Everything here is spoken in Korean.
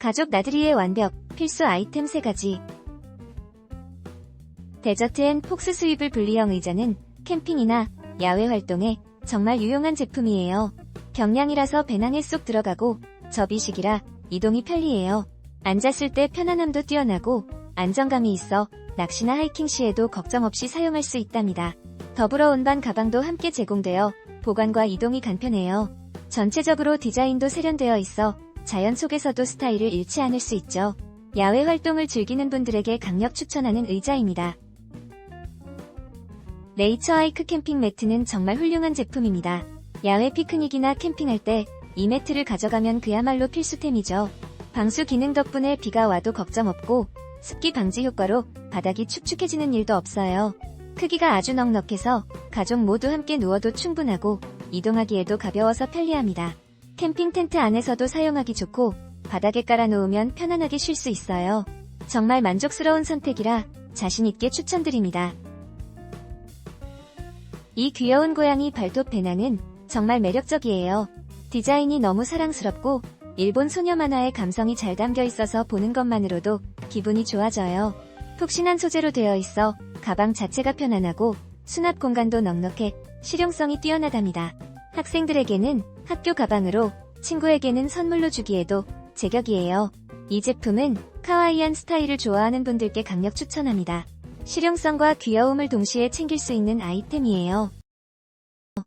가족 나들이의 완벽, 필수 아이템 3가지. 데저트 앤 폭스 스위블 분리형 의자는 캠핑이나 야외 활동에 정말 유용한 제품이에요. 경량이라서 배낭에 쏙 들어가고 접이식이라 이동이 편리해요. 앉았을 때 편안함도 뛰어나고 안정감이 있어 낚시나 하이킹 시에도 걱정 없이 사용할 수 있답니다. 더불어 운반 가방도 함께 제공되어 보관과 이동이 간편해요. 전체적으로 디자인도 세련되어 있어 자연 속에서도 스타일을 잃지 않을 수 있죠. 야외 활동을 즐기는 분들에게 강력 추천하는 의자입니다. 네이처 하이크 캠핑 매트는 정말 훌륭한 제품입니다. 야외 피크닉이나 캠핑할 때 이 매트를 가져가면 그야말로 필수템이죠. 방수 기능 덕분에 비가 와도 걱정 없고 습기 방지 효과로 바닥이 축축해지는 일도 없어요. 크기가 아주 넉넉해서 가족 모두 함께 누워도 충분하고 이동하기에도 가벼워서 편리합니다. 캠핑 텐트 안에서도 사용하기 좋고 바닥에 깔아놓으면 편안하게 쉴 수 있어요. 정말 만족스러운 선택이라 자신있게 추천드립니다. 이 귀여운 고양이 발톱 배낭은 정말 매력적이에요. 디자인이 너무 사랑스럽고 일본 소녀 만화의 감성이 잘 담겨 있어서 보는 것만으로도 기분이 좋아져요. 푹신한 소재로 되어 있어 가방 자체가 편안하고 수납 공간도 넉넉해 실용성이 뛰어나답니다. 학생들에게는 학교 가방으로 친구에게는 선물로 주기에도 제격이에요. 이 제품은 카와이한 스타일을 좋아하는 분들께 강력 추천합니다. 실용성과 귀여움을 동시에 챙길 수 있는 아이템이에요.